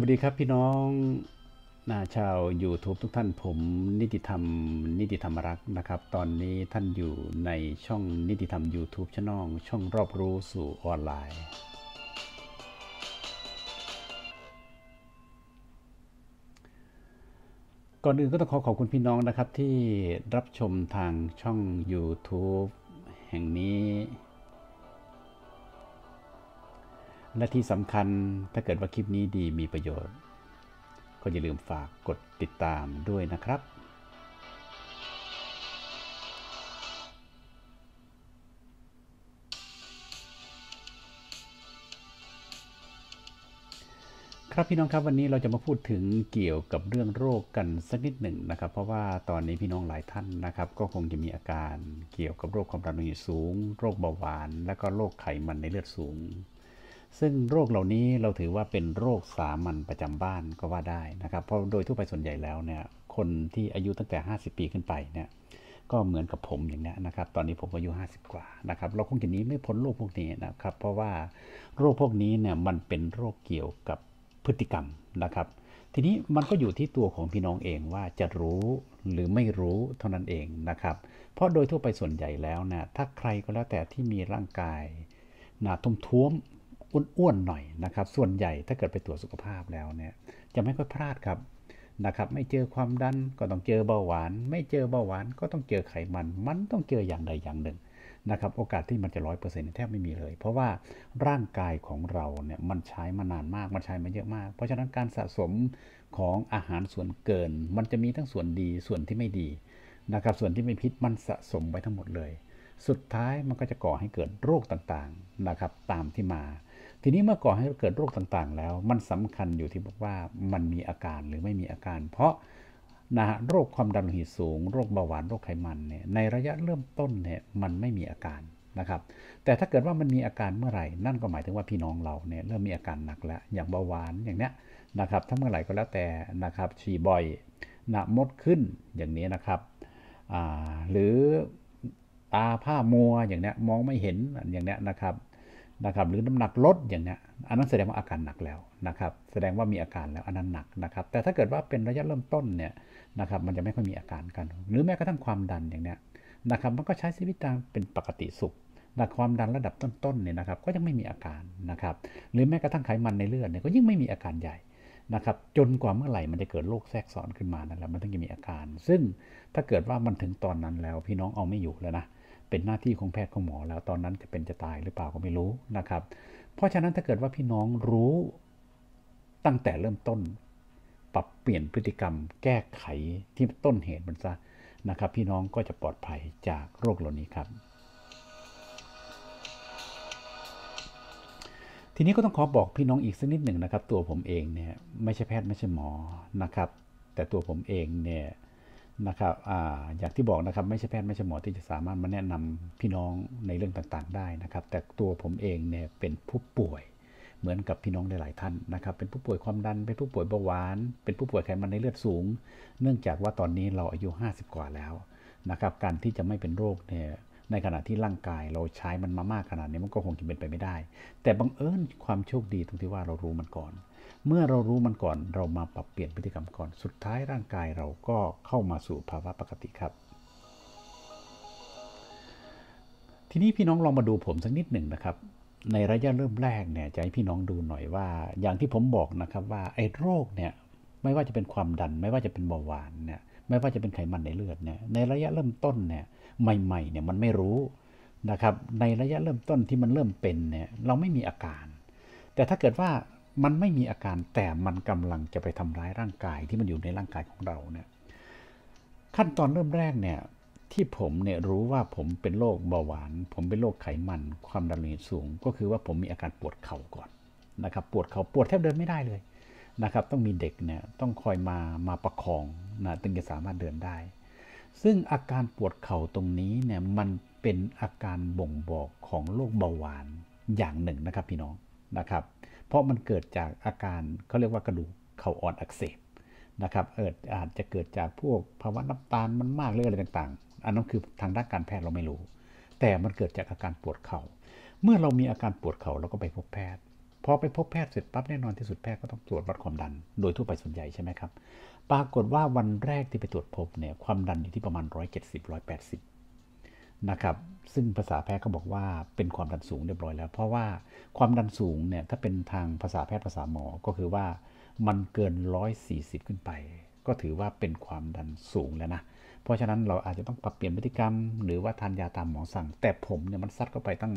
วัสดีครับพี่น้องนาชาว YouTube ทุกท่านผมนิติธรรม นิติธรรมรักนะครับ ตอนนี้ท่านอยู่ในช่องนิติธรรม YouTube ช่องช่องรอบรู้สู่ออนไลน์ ก่อนอื่นก็ต้องขอขอบคุณพี่น้องนะครับที่รับชมทางช่อง YouTube แห่งนี้ และที่สำคัญถ้าเกิดว่าคลิปนี้ดีมีประโยชน์ ก็อย่าลืมฝากกดติดตามด้วยนะครับครับพี่น้องครับวันนี้เราจะมาพูดถึงเกี่ยวกับเรื่องโรคกันสักนิดหนึ่งนะครับ เพราะว่าตอนนี้พี่น้องหลายท่านนะครับ ก็คงจะมีอาการเกี่ยวกับโรคความดันโลหิตสูง โรคเบาหวาน และก็โรคไขมันในเลือดสูง ซึ่งโรคเหล่านี้เราถือว่าเป็นโรคสามัญประจำบ้านก็ว่าได้นะครับ เพราะโดยทั่วไปส่วนใหญ่แล้วเนี่ย คนที่อายุตั้งแต่ 50 ปีขึ้นไปเนี่ย ก็เหมือนกับผมอย่างนี้นะครับ ตอนนี้ผมอายุ 50 กว่านะครับ เราคงจะนี้ไม่พ้นโรคพวกนี้นะครับ เพราะว่าโรคพวกนี้เนี่ยมันเป็นโรคเกี่ยวกับพฤติกรรมนะครับ ทีนี้มันก็อยู่ที่ตัวของพี่น้องเองว่าจะรู้หรือไม่รู้เท่านั้นเองนะครับ เพราะโดยทั่วไปส่วนใหญ่แล้วนะถ้าใครก็แล้วแต่ที่มีร่างกายหนาทุ่มท้วม อ้วนๆหน่อยนะครับ ส่วนใหญ่ถ้าเกิดไปตรวจสุขภาพแล้วเนี่ยจะไม่ค่อยพลาดครับนะครับไม่เจอความดันก็ต้องเจอเบาหวาน ไม่เจอเบาหวานก็ต้องเจอไขมัน มันต้องเจออย่างใดอย่างหนึ่งนะครับโอกาสที่มันจะร้อยเปอร์เซ็นต์แทบไม่มีเลย เพราะว่าร่างกายของเราเนี่ยมันใช้มานานมากมันใช้มาเยอะมาก เพราะฉะนั้นการสะสมของอาหารส่วนเกิน มันจะมีทั้งส่วนดีส่วนที่ไม่ดีนะครับส่วนที่ไม่พิษมันสะสมไว้ทั้งหมดเลย สุดท้ายมันก็จะก่อให้เกิดโรคต่างๆนะครับตามที่มา ทีนี้เมื่อก่อให้เกิดโรคต่างๆ แล้ว มันสำคัญอยู่ที่บอกว่ามันมีอาการหรือไม่มีอาการ เพราะนะฮะโรคความดันโลหิตสูง โรคเบาหวานโรคไขมันเนี่ยในระยะเริ่มต้นเนี่ยมันไม่มีอาการนะครับ แต่ถ้าเกิดว่ามันมีอาการเมื่อไหร่ นั่นก็หมายถึงว่าพี่น้องเราเนี่ยเริ่มมีอาการหนักแล้ว อย่างเบาหวานอย่างเนี้ยนะครับ ถ้าเมื่อไหร่ก็แล้วแต่นะครับฉี่บ่อยหนะมดขึ้นอย่างนี้นะครับหรือตาผ้ามัวอย่างเนี้ยมองไม่เห็นอย่างเนี้ยนะครับ นะครับหรือน้ำหนักลดอย่างเนี้ยอันนั้นแสดงว่าอาการหนักแล้วนะครับแสดงว่ามีอาการแล้วอันนั้นหนักนะครับแต่ถ้าเกิดว่าเป็นระยะเริ่มต้นเนี่ยนะครับมันจะไม่ค่อยมีอาการกัน หรือแม้กระทั่งความดันอย่างเนี้ยนะครับมันก็ใช้ชีวิตตามเป็นปกติสุขนะความดันระดับต้นๆเนี่ยนะครับก็ยังไม่มีอาการนะครับหรือแม้กระทั่งไขมันในเลือดเนี่ยก็ยิ่งไม่มีอาการใหญ่นะครับจนกว่าเมื่อไหร่มันจะเกิดโรคแทรกซ้อนขึ้นมานั่นแหละมันถึงจะมีอาการ ซึ่งถ้าเกิดว่ามันถึงตอนนั้นแล้วพี่น้องเอาไม่อยู่แล้วนะ เป็นหน้าที่ของแพทย์ของหมอ แล้วตอนนั้นจะเป็นจะตายหรือเปล่าก็ไม่รู้นะครับ เพราะฉะนั้นถ้าเกิดว่าพี่น้องรู้ตั้งแต่เริ่มต้น ปรับเปลี่ยนพฤติกรรม แก้ไขที่ต้นเหตุมันซะนะครับ พี่น้องก็จะปลอดภัยจากโรคเหล่านี้ครับทีนี้ก็ต้องขอบอกพี่น้องอีกสักนิดหนึ่งนะครับ ตัวผมเองเนี่ยไม่ใช่แพทย์ไม่ใช่หมอนะครับ แต่ตัวผมเองเนี่ย นะครับอ่าอย่างที่บอกนะครับไม่ใช่แพทย์ไม่ใช่หมอที่จะสามารถมาแนะนำพี่น้องในเรื่องต่างๆ ได้นะครับ แต่ตัวผมเองเนี่ยเป็นผู้ป่วยเหมือนกับพี่น้องหลายๆท่านนะครับ เป็นผู้ป่วยความดัน เป็นผู้ป่วยเบาหวาน เป็นผู้ป่วยไขมันในเลือดสูง เนื่องจากว่าตอนนี้เราอายุ 50 กว่าแล้วนะครับ การที่จะไม่เป็นโรคเนี่ยในขณะที่ร่างกายเราใช้มันมามากขนาดนี้มันก็คงจะเป็นไปไม่ได้ แต่บังเอิญความโชคดีตรงที่ว่าเรารู้มันก่อน เมื่อเรารู้มันก่อนเรามาปรับเปลี่ยนพฤติกรรมก่อน สุดท้ายร่างกายเราก็เข้ามาสู่ภาวะปกติครับ ทีนี้พี่น้องลองมาดูผมสักนิดหนึ่งนะครับ ในระยะเริ่มแรกเนี่ยจะให้พี่น้องดูหน่อยว่า อย่างที่ผมบอกนะครับว่าไอ้โรคเนี่ยไม่ว่าจะเป็นความดัน ไม่ว่าจะเป็นเบาหวานเนี่ยไม่ว่าจะเป็นไขมันในเลือดเนี่ยในระยะเริ่มต้นเนี่ยใหม่ๆเนี่ยมันไม่รู้นะครับในระยะเริ่มต้นที่มันเริ่มเป็นเนี่ยเราไม่มีอาการ แต่ถ้าเกิดว่า มันไม่มีอาการแต่มันกำลังจะไปทำร้ายร่างกายที่มันอยู่ในร่างกายของเราเนี่ยขั้นตอนเริ่มแรกเนี่ยที่ผมเนี่ยรู้ว่าผมเป็นโรคเบาหวาน ผมเป็นโรคไขมัน ความดันโลหิตสูง ก็คือว่าผมมีอาการปวดเข่าก่อนนะครับ ปวดเข่าปวดแทบเดินไม่ได้เลยนะครับ ต้องมีเด็กเนี่ยต้องคอยมามาประคองนะถึงจะสามารถเดินได้ ซึ่งอาการปวดเข่าตรงนี้เนี่ยมันเป็นอาการบ่งบอกของโรคเบาหวานอย่างหนึ่งนะครับพี่น้องนะครับ เพราะมันเกิดจากอาการเขาเรียกว่ากระดูกเข่าอ่อนอักเสบนะครับเอออาจจะเกิดจากพวกภาวะน้ำตาลมันมากหรืออะไรต่างๆ อันนั้นคือทางด้านการแพทย์เราไม่รู้ แต่มันเกิดจากอาการปวดเขา่า เมื่อเรามีอาการปวดเขา่าเราก็ไปพบแพทย์พพอไปพบแพทย์เสร็จปั๊บแน่นอนที่สุดแพทย์ก็ต้องตรวจวัดความดัน โดยทั่วไปส่วนใหญ่ใช่ไหมครับ ปรากฏว่าวันแรกที่ไปตรวจพบเนี่ยความดันอยู่ที่ประมาณ 170 180 นะครับซึ่งภาษาแพทย์ก็บอกว่าเป็นความดันสูงเรียบร้อยแล้ว เพราะว่าความดันสูงเนี่ยถ้าเป็นทางภาษาแพทย์ภาษาหมอก็คือว่ามันเกิน 140 ขึ้นไป ก็ถือว่าเป็นความดันสูงแล้วนะเพราะฉะนั้นเราอาจจะต้องปรับเปลี่ยนพฤติกรรม หรือว่าทานยาตามหมอสั่ง แต่ผมเนี่ยมันซัดเข้าไปตั้ง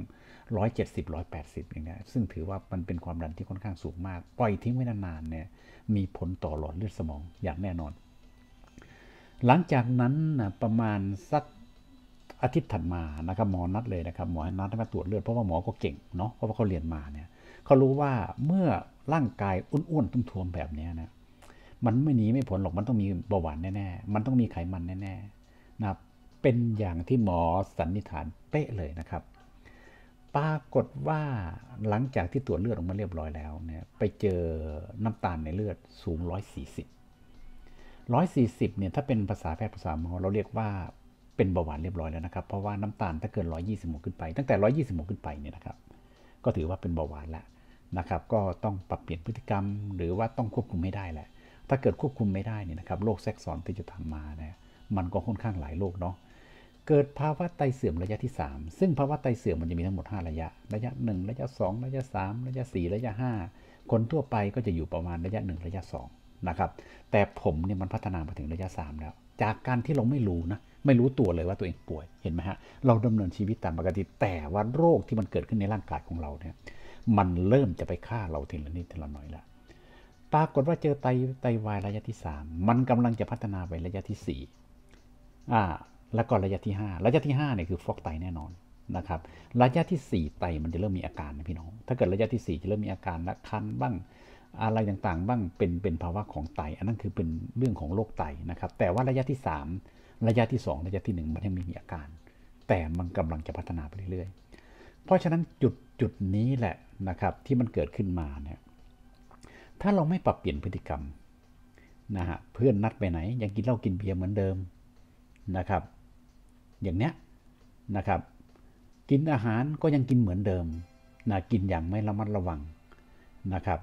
170 180 อย่างเงี้ยซึ่งถือว่ามันเป็นความดันที่ค่อนข้างสูงมาก ปล่อยทิ้งไว้นานๆเนี่ยมีผลต่อหลอดเลือดสมองอย่างแน่นอน หลังจากนั้นนะประมาณสัก อาทิตย์ถัดมานะครับหมอนัดเลยนะครับหมอนัดให้มาตรวจเลือดเพราะว่าหมอก็เก่งเนาะเพราะว่าเขาเรียนมาเนี่ยเขารู้ว่าเมื่อร่างกายอ้วนๆตุ้มทวมแบบนี้นะมันไม่หนีไม่ผลหรอกมันต้องมีเบาหวานแน่ๆมันต้องมีไขมันแน่ๆนะเป็นอย่างที่หมอสันนิษฐานเป๊ะเลยนะครับ ปรากฏว่าหลังจากที่ตรวจเลือดออกมาเรียบร้อยแล้วเนี่ยไปเจอน้ำตาลในเลือดสูง 140 140เนี่ยถ้าเป็นภาษาแพทย์ภาษาหมอเราเรียกว่า เป็นเบาหวานเรียบร้อยแล้วนะครับ เพราะว่าน้ำตาลถ้าเกิน 120ขึ้นไป ตั้งแต่ 120ขึ้นไปเนี่ยนะครับ ก็ถือว่าเป็นเบาหวานแล้วนะครับ ก็ต้องปรับเปลี่ยนพฤติกรรม หรือว่าต้องควบคุมไม่ได้แหละ ถ้าเกิดควบคุมไม่ได้เนี่ยนะครับ โรคแทรกซ้อนที่จะตามมานี่มันก็ค่อนข้างหลายโรคเนาะ เกิดภาวะไตเสื่อมระยะที่ 3 ซึ่งภาวะไตเสื่อมมันจะมีทั้งหมด 5 ระยะ ระยะ 1 ระยะ 2 ระยะ 3 ระยะ 4 ระยะ 5 คนทั่วไปก็จะอยู่ประมาณระยะ 1 ระยะ 2 นะครับ แต่ผมเนี่ยมันพัฒนามาถึงระยะ 3 แล้ว จากการที่เราไม่รู้นะ ไม่รู้ตัวเลยว่าตัวเองป่วย เห็นไหมฮะ เราดำเนินชีวิตตามปกติ แต่ว่าโรคที่มันเกิดขึ้นในร่างกายของเราเนี่ย มันเริ่มจะไปฆ่าเราทีละนิดทีละหน่อยแล้ว ปรากฏว่าเจอไตไตวายระยะที่ 3 มันกำลังจะพัฒนาไประยะที่4อ่า แล้วก็ระยะที่ 5 ระยะที่5เนี่ยคือฟอกไตแน่นอนนะครับระยะที่ 4 ไตมันจะเริ่มมีอาการนะพี่น้อง ถ้าเกิดระยะที่ 4 จะเริ่มมีอาการละคันบ้าง อะไรต่างๆ บ้างเป็นเป็นภาวะของไต อันนั้นคือเป็นเรื่องของโรคไตนะครับ แต่ว่าระยะที่ 3 ระยะที่ 2 ระยะที่ 1 มันยังไม่มีอาการ แต่มันกำลังจะพัฒนาไปเรื่อยๆ เพราะฉะนั้นจุดจุดนี้แหละนะครับที่มันเกิดขึ้นมาเนี่ยถ้าเราไม่ปรับเปลี่ยนพฤติกรรมนะฮะเพื่อนนัดไปไหน ยังกินเหล้ากินเบียร์เหมือนเดิมนะครับ อย่างเนี้ยนะครับ กินอาหารก็ยังกินเหมือนเดิมนะกินอย่างไม่ระมัดระวังนะครับ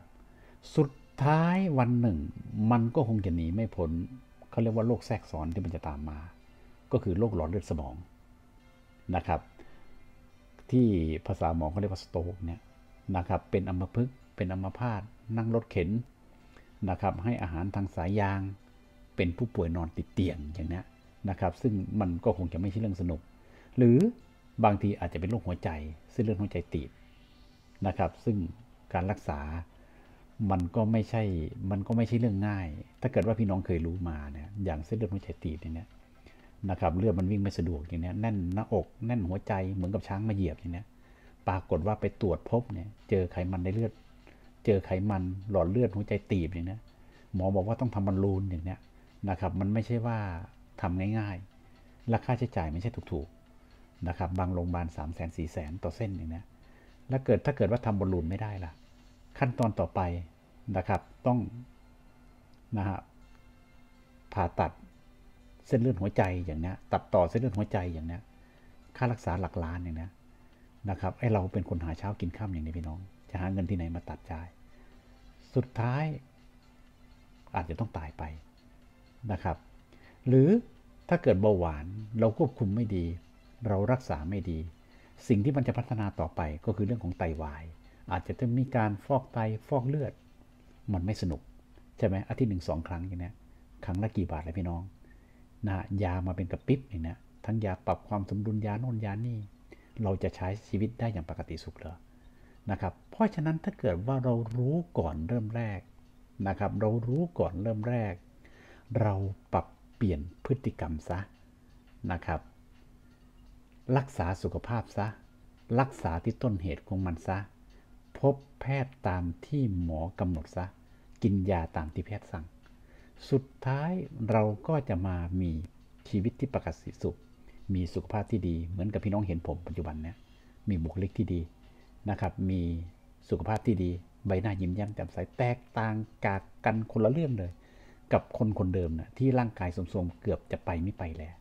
สุดท้ายวันหนึ่ง มันก็คงจะหนีไม่พ้นเขาเรียกว่าโรคแทรกซ้อนที่มันจะตามมา ก็คือโรคหลอดเลือดสมองนะครับ ที่ภาษาหมอเขาเรียกว่าสโตกเนี่ยนะครับเป็นอัมพฤกษ์เป็นอัมพาตนั่งรถเข็นนะครับ ให้อาหารทางสายยาง เป็นผู้ป่วยนอนติดเตียงอย่างนี้นะครับ ซึ่งมันก็คงจะไม่ใช่เรื่องสนุก หรือบางทีอาจจะเป็นโรคหัวใจเส้นเลือดหัวใจตีบนะครับ ซึ่งการรักษา มันก็ไม่ใช่ มันก็ไม่ใช่เรื่องง่าย ถ้าเกิดว่าพี่น้องเคยรู้มาเนี่ย อย่างเส้นเลือดหัวใจตีบเนี้ยนะครับ เลือดมันวิ่งไม่สะดวกอย่างเนี้ยแน่นหน้าอก แน่นหัวใจ เหมือนกับช้างมาเหยียบอย่างเนี้ยปรากฏว่าไปตรวจพบเนี่ย เจอไขมันในเลือด เจอไขมันหลอดเลือดหัวใจตีบอย่างเนี้ยหมอบอกว่าต้องทำบอลลูนอย่างเนี้ยนะครับ มันไม่ใช่ว่าทำง่ายๆ ราคาใช้จ่ายไม่ใช่ถูกๆนะครับ บางโรงพยาบาลสามแสนสี่แสนต่อเส้นอย่างนี้แล้วเกิดถ้าเกิดว่าทำบอลลูนไม่ได้ล่ะ ขั้นตอนต่อไปนะครับ ต้องนะฮะผ่าตัดเส้นเลือดหัวใจอย่างนี้ตัดต่อเส้นเลือดหัวใจอย่างนี้ค่ารักษาหลักล้านอย่างนี้นะครับไอเราเป็นคนหาเช้ากินข้ามอย่างนี้พี่น้อง จะหาเงินที่ไหนมาตัดจ่าย สุดท้าย อาจจะต้องตายไปนะครับ หรือถ้าเกิดเบาหวานเราควบคุมไม่ดี เรารักษาไม่ดี สิ่งที่มันจะพัฒนาต่อไปก็คือเรื่องของไตวาย อาจจะต้องมีการฟอกไตฟอกเลือด มันไม่สนุก ใช่ไหมอาทิตย์หนึ่งสองครั้งอย่างนี้ครั้งละกี่บาทเลยพี่น้องนะยามาเป็นกระปิบอย่างนี้ทั้งยาปรับความสมดุลยาโน่นยานี่เราจะใช้ชีวิตได้อย่างปกติสุขเหรอนะครับ เพราะฉะนั้นถ้าเกิดว่าเรารู้ก่อนเริ่มแรกนะครับ เรารู้ก่อนเริ่มแรก เราปรับเปลี่ยนพฤติกรรมซะนะครับ รักษาสุขภาพซะ รักษาที่ต้นเหตุของมันซะ พบแพทย์ตามที่หมอกำหนดซะ กินยาตามที่แพทย์สั่ง สุดท้ายเราก็จะมามีชีวิตที่ปกติสุข มีสุขภาพที่ดี เหมือนกับพี่น้องเห็นผมปัจจุบันเนี่ย มีบุคลิกที่ดีนะครับ มีสุขภาพที่ดี ใบหน้ายิ้มแย้มแจ่มใส แตกต่างกากกันคนละเรื่องเลย กับคนคนเดิมนะที่ร่างกายสมๆเกือบจะไปไม่ไปแล้ว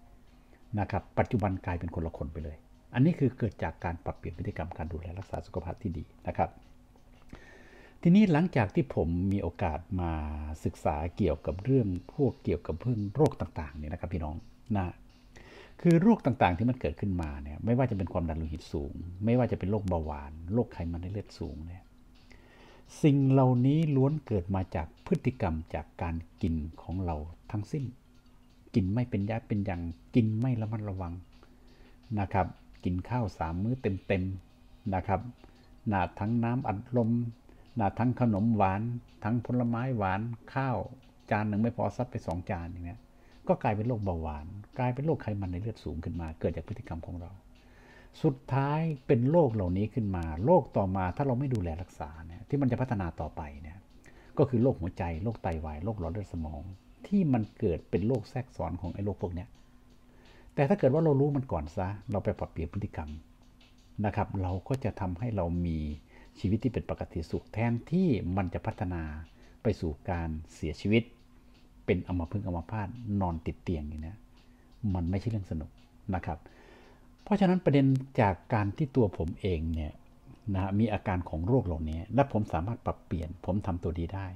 นะครับ ปัจจุบันกลายเป็นคนละคนไปเลย อันนี้คือเกิดจากการปรับเปลี่ยนพฤติกรรมการดูแลรักษาสุขภาพที่ดีนะครับ ทีนี้หลังจากที่ผมมีโอกาสมาศึกษาเกี่ยวกับเรื่องพวกเกี่ยวกับเรื่องโรคต่างๆเนี่ยนะครับพี่น้องนะคือโรคต่างๆที่มันเกิดขึ้นมาเนี่ยไม่ว่าจะเป็นความดันโลหิตสูง ไม่ว่าจะเป็นโรคเบาหวานโรคไขมันในเลือดสูงเนี่ยสิ่งเหล่านี้ล้วนเกิดมาจากพฤติกรรมจากการกินของเราทั้งสิ้น กินไม่เป็นยาเป็นอย่างกินไม่ระมัดระวังนะครับ กินข้าวสามมื้อเต็มๆนะครับ หนาทั้งน้ำอัดลม หนาทั้งขนมหวาน ทั้งผลไม้หวาน ข้าวจานหนึ่งไม่พอซัดไปสองจานอย่างเนี้ย ก็กลายเป็นโรคเบาหวาน กลายเป็นโรคไขมันในเลือดสูงขึ้นมา เกิดจากพฤติกรรมของเรา สุดท้ายเป็นโรคเหล่านี้ขึ้นมา โรคต่อมาถ้าเราไม่ดูแลรักษาเนี่ย ที่มันจะพัฒนาต่อไปเนี่ย ก็คือโรคหัวใจ โรคไตวาย โรคหลอดเลือดสมอง ที่มันเกิดเป็นโรคแทรกซ้อนของไอ้โรคพวกเนี้ย แต่ถ้าเกิดว่าเรารู้มันก่อนซะ เราไปปรับเปลี่ยนพฤติกรรมนะครับ เราก็จะทำให้เรามีชีวิตที่เป็นปกติสุขแทนที่มันจะพัฒนาไปสู่การเสียชีวิต เป็นอมพึงอมพาตนอนติดเตียงอย่างนี้มันไม่ใช่เรื่องสนุกนะครับ เพราะฉะนั้นประเด็นจากการที่ตัวผมเองเนี่ยนะมีอาการของโรคเหล่านี้ และผมสามารถปรับเปลี่ยน ผมทำตัวดีได้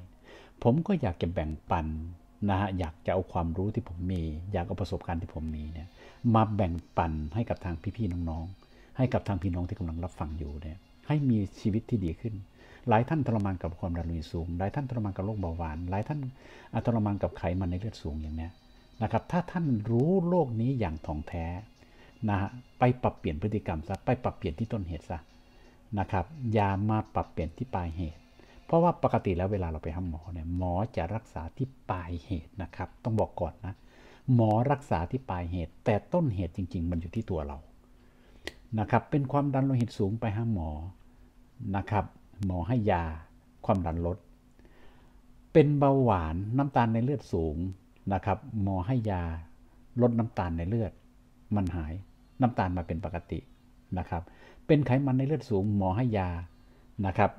ผมก็อยากจะแบ่งปัน นะฮะอยากจะเอาความรู้ที่ผมมี อยากเอาประสบการณ์ที่ผมมีเนี่ยมาแบ่งปันให้กับทางพี่ๆน้องๆ ให้กับทางพี่น้องที่กำลังรับฟังอยู่เนี่ยให้มีชีวิตที่ดีขึ้น หลายท่านทรมานกับความดันโลหิตสูง หลายท่านทรมานกับโรคเบาหวาน หลายท่านทรมานกับไขมันในเลือดสูงอย่างเนี้ยนะครับ ถ้าท่านรู้โรคนี้อย่างท่องแท้นะฮะไปปรับเปลี่ยนพฤติกรรมซะไปปรับเปลี่ยนที่ต้นเหตุซะนะครับอย่ามาปรับเปลี่ยนที่ปลายเหตุ เพราะว่าปกติแล้วเวลาเราไปหาหมอเนี่ยหมอจะรักษาที่ปลายเหตุนะครับ ต้องบอกก่อนนะหมอรักษาที่ปลายเหตุ แต่ต้นเหตุจริง ๆ มันอยู่ที่ตัวเรานะครับ เป็นความดันโลหิตสูงไปหาหมอนะครับ หมอให้ยาความดันลด เป็นเบาหวานน้ำตาลในเลือดสูงนะครับ หมอให้ยาลดน้ำตาลในเลือด มันหายน้ำตาลมาเป็นปกตินะครับ เป็นไขมันในเลือดสูง หมอให้ยานะครับ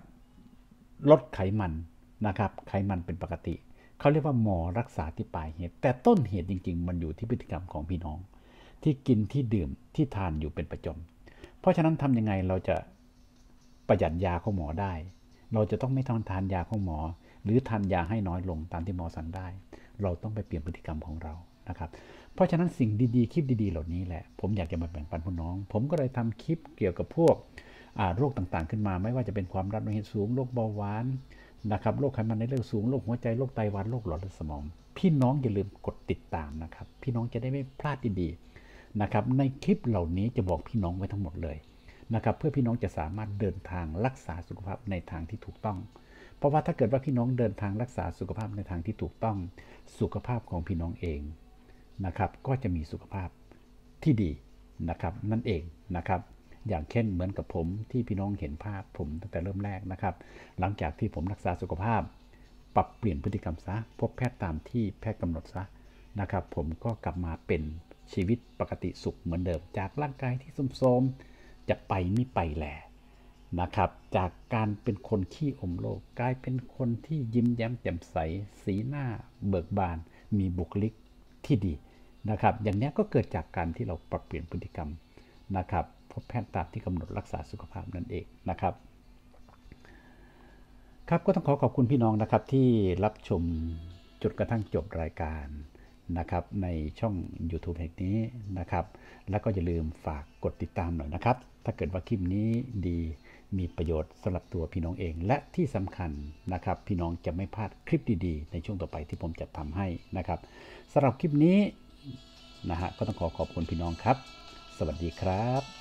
ลดไขมันนะครับไขมันเป็นปกติ เขาเรียกว่าหมอรักษาที่ปลายเหตุ แต่ต้นเหตุจริง ๆ มันอยู่ที่พฤติกรรมของพี่น้อง ที่กินที่ดื่มที่ทานอยู่เป็นประจำเพราะฉะนั้นทำยังไงเราจะประหยัดยาของหมอได้ เราจะต้องไม่ทานทานยาของหมอ หรือทานยาให้น้อยลงตามที่หมอสั่งได้ เราต้องไปเปลี่ยนพฤติกรรมของเรานะครับ เพราะฉะนั้นสิ่งดีๆคลิปดีๆ เหล่านี้แหละ ผมอยากจะมาแบ่งปันพี่น้อง ผมก็เลยทำคลิปเกี่ยวกับพวก โรคต่างๆ ขึ้นมา ไม่ว่าจะเป็นความดันโลหิตสูงโรคเบาหวานนะครับโรคไขมันในเลือดสูงโรคหัวใจโรคไตวายโรคหลอดเลือดสมอง พี่น้องอย่าลืมกดติดตามนะครับ พี่น้องจะได้ไม่พลาดดีๆนะครับ ในคลิปเหล่านี้จะบอกพี่น้องไว้ทั้งหมดเลยนะครับ เพื่อพี่น้องจะสามารถเดินทางรักษาสุขภาพในทางที่ถูกต้อง เพราะว่าถ้าเกิดว่าพี่น้องเดินทางรักษาสุขภาพในทางที่ถูกต้อง สุขภาพของพี่น้องเองนะครับ ก็จะมีสุขภาพที่ดีนะครับ นั่นเองนะครับ อย่างเช่นเหมือนกับผมที่พี่น้องเห็นภาพผมตั้งแต่เริ่มแรกนะครับ หลังจากที่ผมรักษาสุขภาพ ปรับเปลี่ยนพฤติกรรมซะ พบแพทย์ตามที่แพทย์กำหนดซะนะครับ ผมก็กลับมาเป็นชีวิตปกติสุขเหมือนเดิม จากร่างกายที่โทรมจะไปไม่ไปแหละนะครับ จากการเป็นคนขี้อมโลกกลายเป็นคนที่ยิ้มแย้มแจ่มใส สีหน้า เบิกบาน มีบุคลิกที่ดีนะครับ อย่างนี้ก็เกิดจากการที่เราปรับเปลี่ยนพฤติกรรมนะครับ พบแพทย์ตามที่กำหนดรักษาสุขภาพนั่นเองนะครับ ครับก็ต้องขอขอบคุณพี่น้องนะครับที่รับชมจนกระทั่งจบรายการนะครับในช่อง YouTube แห่งนี้นะครับ แล้วก็อย่าลืมฝากกดติดตามหน่อยนะครับ ถ้าเกิดว่าคลิปนี้ดีมีประโยชน์สำหรับตัวพี่น้องเอง และที่สำคัญนะครับ พี่น้องจะไม่พลาดคลิปดีๆ ในช่วงต่อไปที่ผมจะทำให้นะครับสำหรับคลิปนี้นะฮะก็ต้องขอขอบคุณพี่น้องครับ สวัสดีครับ